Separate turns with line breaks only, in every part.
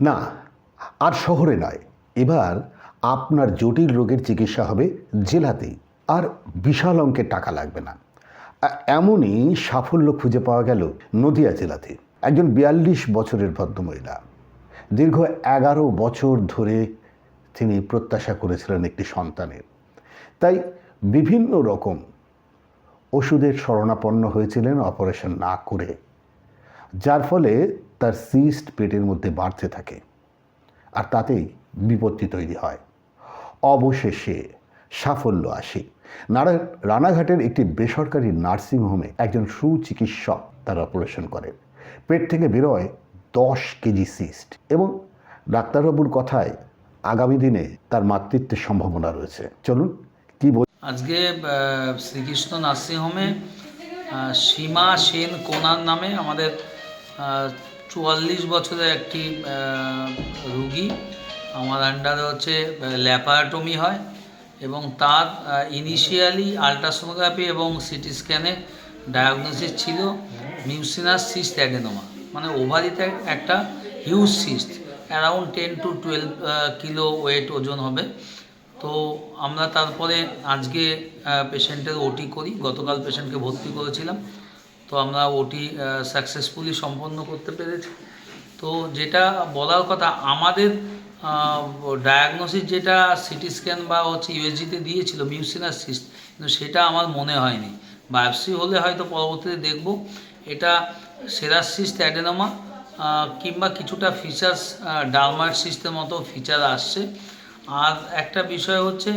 না, আর শহরে নয়। এবার আপনার জটিল রোগের চিকিৎসা হবে জেলাতেই, আর বিশাল অঙ্কের টাকা লাগবে না। এমনই সাফল্য খুঁজে পাওয়া গেল নদিয়া জেলাতে, একজন বিয়াল্লিশ বছরের ভদ্রমহিলা। দীর্ঘ এগারো বছর ধরে তিনি প্রত্যাশা করেছিলেন একটি সন্তানের। তাই বিভিন্ন রকম ওষুধের শরণাপন্ন হয়েছিলেন অপারেশন না করে, যার ফলে তার সিস্ট পেটের মধ্যে বাড়তে থাকে আর তাতেই বিপত্তি তৈরি হয়। অবশেষে সাফল্য আসে। নারায়ণ রানাঘাটের একটি বেসরকারি নার্সিংহোমে একজন সুচিকিৎসক তার অপারেশন করেন। পেট থেকে বেরোয় দশ কেজি সিস্ট এবং ডাক্তারবাবুর কথায় আগামী দিনে তার মাতৃত্বের সম্ভাবনা রয়েছে। চলুন, কি বল
আজকে শ্রীকৃষ্ণ নার্সিংহোমে সীমা সেন কোনার নামে আমাদের চুয়াল্লিশ বছরের একটি রুগী। আমার আন্ডারে হচ্ছে ল্যাপারটমি হয় এবং তার ইনিশিয়ালি আলট্রাসোনোগ্রাফি এবং সিটি স্ক্যানে ডায়াগনোসিস ছিল মিউসিনাস সিস্ট অ্যাডেনোমা। মানে ওভারিতে একটা huge cyst around ten to twelve kilo weight ওজন হবে। তো আমরা তারপরে আজকে পেশেন্টের ওটি করি। গতকাল পেশেন্টকে ভর্তি করেছিলাম। তো আমরা ওটি সাকসেসফুলি সম্পন্ন করতে পেরেছি। তো যেটা বলার কথা, আমাদের ডায়াগনোসিস যেটা সিটি স্ক্যান বা হচ্ছে ইউএসজিতে দিয়েছিল মিউসিনাস সিস্ট কিন্তু সেটা আমার মনে হয়নি। বায়োপসি হলে হয়তো পরবর্তীতে দেখব। এটা সেরাসিস্ট অ্যাডেনোমা কিংবা কিছুটা ফিচার্স ডালমার সিস্টের মতো ফিচার আসছে। আর একটা বিষয় হচ্ছে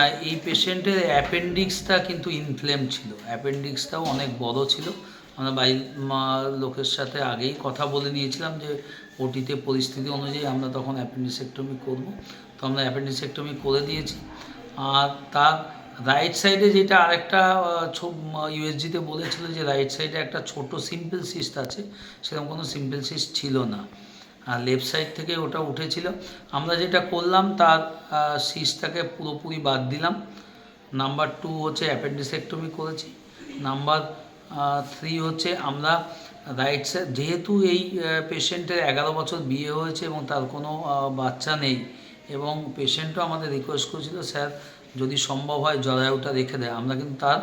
এই পেশেন্টের অ্যাপেন্ডিক্সটা কিন্তু ইনফ্লেম ছিল। অ্যাপেন্ডিক্সটাও অনেক বড় ছিল। আমরা বাড়ির মা- লোকের সাথে আগেই কথা বলে নিয়েছিলাম যে, ওটিতে পরিস্থিতি অনুযায়ী আমরা তখন অ্যাপেন্ডিসেক্টমি করব। তো আমরা অ্যাপেন্ডিসেক্টমি করে দিয়েছি। আর তার রাইট সাইডে যেটা আরেকটা ইউএসজিতে বলেছিল যে রাইট সাইডে একটা ছোট সিম্পল সিস্ট আছে। সেরকম কোনো সিম্পল সিস্ট ছিল না। লেফট সাইড থেকে ওটা উঠেছিল। আমরা যেটা করলাম, তার সিস্টটাকে পুরোপুরি বাদ দিলাম। নাম্বার টু হচ্ছে অ্যাপেন্ডিসেক্টমি করেছি। নাম্বার থ্রি হচ্ছে আমরা রাইট সাইড যেহেতু এই পেশেন্টের এগারো বছর বিয়ে হয়েছে এবং তার কোনো বাচ্চা নেই এবং পেশেন্টও আমাদের রিকোয়েস্ট করেছিল, স্যার, যদি সম্ভব হয়, জরায়ুটা রেখে দেয়। আমরা কিন্তু তার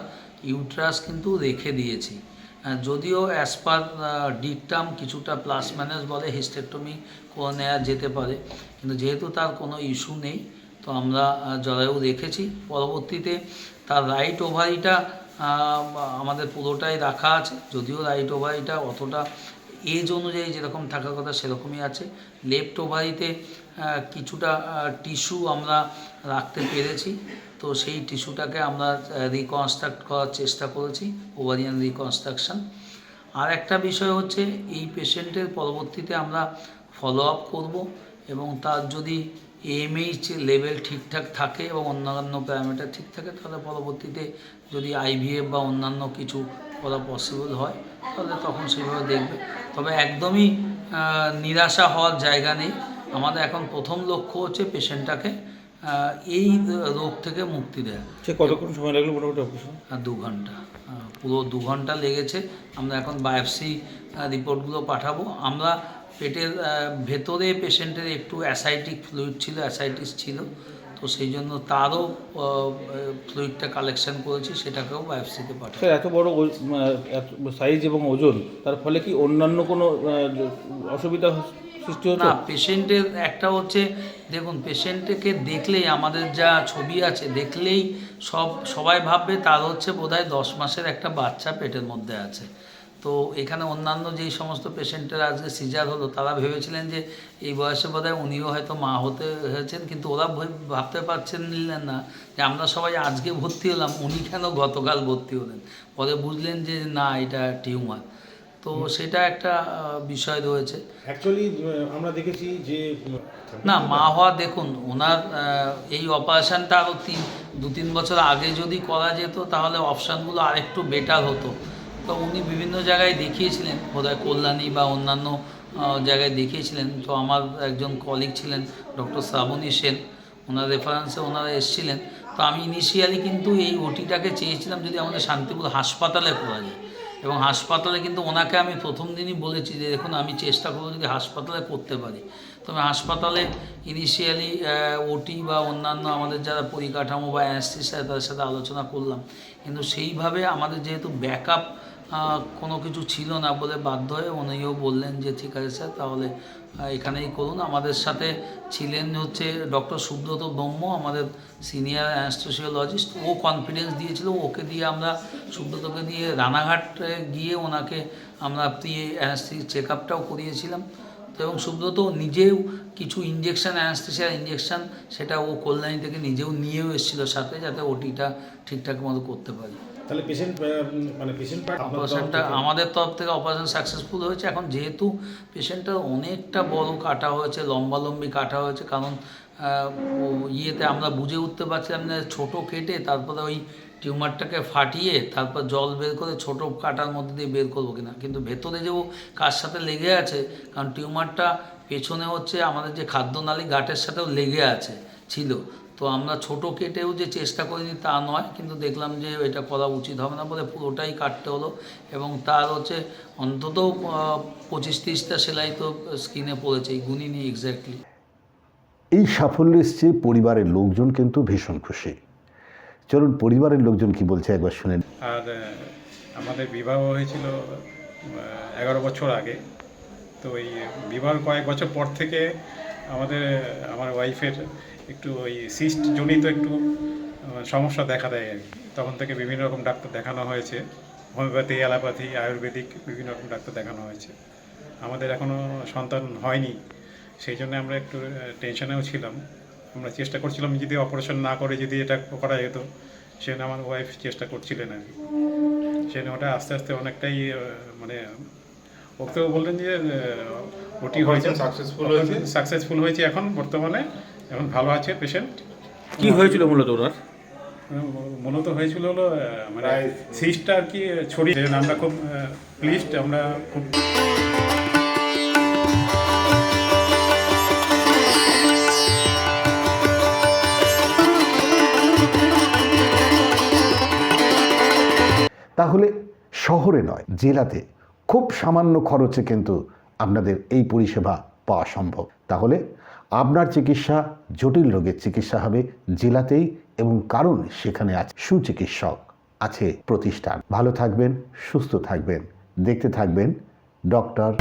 ইউট্রাস কিন্তু রেখে দিয়েছি। যদিও অ্যাজ পার ডিকটাম কিছুটা প্লাস মাইনাস বলে হিস্টেক্টমি করে নেওয়া যেতে পারে, কিন্তু যেহেতু তার কোনো ইস্যু নেই, তো আমরা জরায়ু রেখেছি পরবর্তীতে তার রাইট ওভারিটা আমাদের পুরোটাই রাখা আছে। যদিও রাইট ওভারিটা অতটা এজ অনুযায়ী যেরকম থাকার কথা সেরকমই আছে। লেফট ওভারিতে কিছুটা টিস্যু আমরা রাখতে পেরেছি। তো সেই টিস্যুটাকে আমরা রিকনস্ট্রাক্ট করার চেষ্টা করেছি ওভারিয়ান রিকনস্ট্রাকশন আর একটা বিষয় হচ্ছে, এই পেশেন্টের পরবর্তীতে আমরা ফলো আপ করব এবং তার যদি এমএইচ লেভেল ঠিকঠাক থাকে এবং অন্যান্য প্যারামিটার ঠিক থাকে, তাহলে পরবর্তীতে যদি আইভিএফ বা অন্যান্য কিছু করা পসিবল হয়, তাহলে তখন সেভাবে দেখবে। তবে একদমই নিরাশা হওয়ার জায়গা নেই। আমাদের এখন প্রথম লক্ষ্য হচ্ছে পেশেন্টটাকে এই রোগ থেকে মুক্তি দেওয়া
সে কতক্ষণ সময় লাগল মোটামুটি অপারেশন?
আর দু ঘণ্টা। পুরো দু ঘণ্টা লেগেছে। আমরা এখন বায়োপসি রিপোর্টগুলো পাঠাবো। আমরা পেটের ভেতরে পেশেন্টের একটু অ্যাসাইটিক ফ্লুইড ছিল অ্যাসাইটিস ছিল। তো সেই জন্য তারও ফ্লুইডটা কালেকশন করেছি সেটাকেও বায়োপসিতে পাঠাবো।
স্যার এত বড় সাইজ এবং ওজন তার ফলে কি অন্যান্য কোনো অসুবিধা সৃষ্টি
না পেশেন্টের একটা হচ্ছে, দেখুন পেশেন্টকে দেখলেই, আমাদের যা ছবি আছে, দেখলেই সব, সবাই ভাববে তার হচ্ছে বোধহয় দশ মাসের একটা বাচ্চা পেটের মধ্যে আছে। তো এখানে অন্যান্য যেই সমস্ত পেশেন্টের আজকে সিজার হলো, তারা ভেবেছিলেন যে এই বয়সে বোধহয় উনিও হয়তো মা হতে হয়েছেন, কিন্তু ওরা ভাবতে পারছেন নিলেন না যে আমরা সবাই আজকে ভর্তি হলাম, উনি কেন গতকাল ভর্তি হলেন? পরে বুঝলেন যে না, এটা টিউমার। তো সেটা একটা বিষয় রয়েছে।
অ্যাকচুয়ালি আমরা দেখেছি যে
না মা হওয়া দেখুন ওনার এই অপারেশনটা আরও তিন দু তিন বছর আগে যদি করা যেত তাহলে অপশানগুলো আরেকটু বেটার হতো। তো উনি বিভিন্ন জায়গায় দেখিয়েছিলেন বোধহয় কল্যাণী বা অন্যান্য জায়গায় দেখিয়েছিলেন। তো আমার একজন কলিগ ছিলেন ডক্টর শ্রাবণী সেন ওনার রেফারেন্সে ওনারা এসেছিলেন। তো আমি ইনিশিয়ালি কিন্তু এই ওটিটাকে চেয়েছিলাম যদি আমাদের শান্তিপুর হাসপাতালে করা যায়। এবং হাসপাতালে কিন্তু ওনাকে আমি প্রথম দিনই বলেছি যে, দেখুন, আমি চেষ্টা করব যদি হাসপাতালে করতে পারি। তবে হাসপাতালে ইনিশিয়ালি ওটি বা অন্যান্য আমাদের যারা পরিকাঠামো বা অ্যানেস্থেসিয়া তাদের সাথে আলোচনা করলাম। কিন্তু সেইভাবে আমাদের যেহেতু ব্যাকআপ কোনো কিছু ছিল না বলে বাধ্য হয়ে উনিও বললেন যে, ঠিক আছে স্যার, তাহলে এখানেই করুন। আমাদের সাথে ছিলেন হচ্ছে ডক্টর সুব্রত ব্রহ্ম, আমাদের সিনিয়র অ্যানেস্থেসিওলজিস্ট ও কনফিডেন্স দিয়েছিল, ওকে দিয়ে আমরা, সুব্রতকে দিয়ে রানাঘাটে গিয়ে ওনাকে আমরা প্রি অ্যানেস্থি চেক আপটাও করিয়েছিলাম এবং সুব্রত নিজেও কিছু ইঞ্জেকশন অ্যানেস্থেসিয়ার ইঞ্জেকশন সেটা ও কল্যাণী থেকে নিজেও নিয়েও এসেছিল সাথে, যাতে ওটিটা ঠিকঠাক মতো করতে পারি।
তাহলে পেশেন্ট মানে পেশেন্ট
অপারেশনটা আমাদের তরফ থেকে অপারেশন সাকসেসফুল হয়েছে। এখন যেহেতু পেশেন্টটা অনেকটা বড় কাটা হয়েছে লম্বালম্বি কাটা হয়েছে কারণ ইয়েতে আমরা বুঝে উঠতে পারছিলাম না ছোট কেটে তারপরে ওই টিউমারটাকে ফাটিয়ে তারপর জল বের করে ছোট কাটার মধ্যে দিয়ে বের করব কিনা। কিন্তু ভেতরে যে ও কার সাথে লেগে আছে কারণ টিউমারটা পেছনে হচ্ছে আমাদের যে খাদ্যনালী গাঁটের সাথেও লেগে আছে ছিল। তো আমরা ছোট কেটেও যে চেষ্টা করিনি তা নয় কিন্তু দেখলাম যে এটা করা উচিত হবে না বলে পুরোটাই কাটতে হলো এবং তার হচ্ছে অন্তত পঁচিশ তিরিশটা সেলাই তো স্কিনে পড়েছে এই গুণিনি এক্স্যাক্টলি
এই সাফল্য এসছে পরিবারের লোকজন কিন্তু ভীষণ খুশি। চলুন পরিবারের লোকজন কি বলছে একবার শুনেন
আর আমাদের বিবাহ হয়েছিল এগারো বছর আগে। তো ওই বিবাহ কয়েক বছর পর থেকে আমাদের আমার ওয়াইফের একটু ওই সিস্ট জনিত একটু সমস্যা দেখা দেয় আর কি। তখন থেকে বিভিন্ন রকম ডাক্তার দেখানো হয়েছে। হোমিওপ্যাথি অ্যালোপ্যাথি আয়ুর্বেদিক বিভিন্ন রকম ডাক্তার দেখানো হয়েছে। আমাদের এখনও সন্তান হয়নি। সেই জন্য আমরা একটু টেনশনেও ছিলাম। আমরা চেষ্টা করছিলাম যদি অপারেশন না করে যদি এটা করা যেত সেজন্য আমার ওয়াইফ চেষ্টা করছিলেন আর কি। সেজন্য ওটা আস্তে আস্তে অনেকটাই মানে ওকেও বললেন যে ওটি হয়েছে। সাকসেসফুল হয়েছে? সাকসেসফুল হয়েছে এখন বর্তমানে। এখন ভালো আছে পেশেন্ট
কি হয়েছিল মূলত ওনার?
মূলত হয়েছিল হলো মানে সিস্টটা আর কি ছড়িয়ে আমরা খুব প্লিজড আমরা খুব
তাহলে শহরে নয় জেলাতে খুব সামান্য খরচে কিন্তু আপনাদের এই পরিষেবা পাওয়া সম্ভব। তাহলে আপনার চিকিৎসা জটিল রোগের চিকিৎসা হবে জেলাতেই এবং কারণ সেখানে আছে। সুচিকিৎসক আছে প্রতিষ্ঠান। ভালো থাকবেন, সুস্থ থাকবেন। দেখতে থাকবেন ডক্টর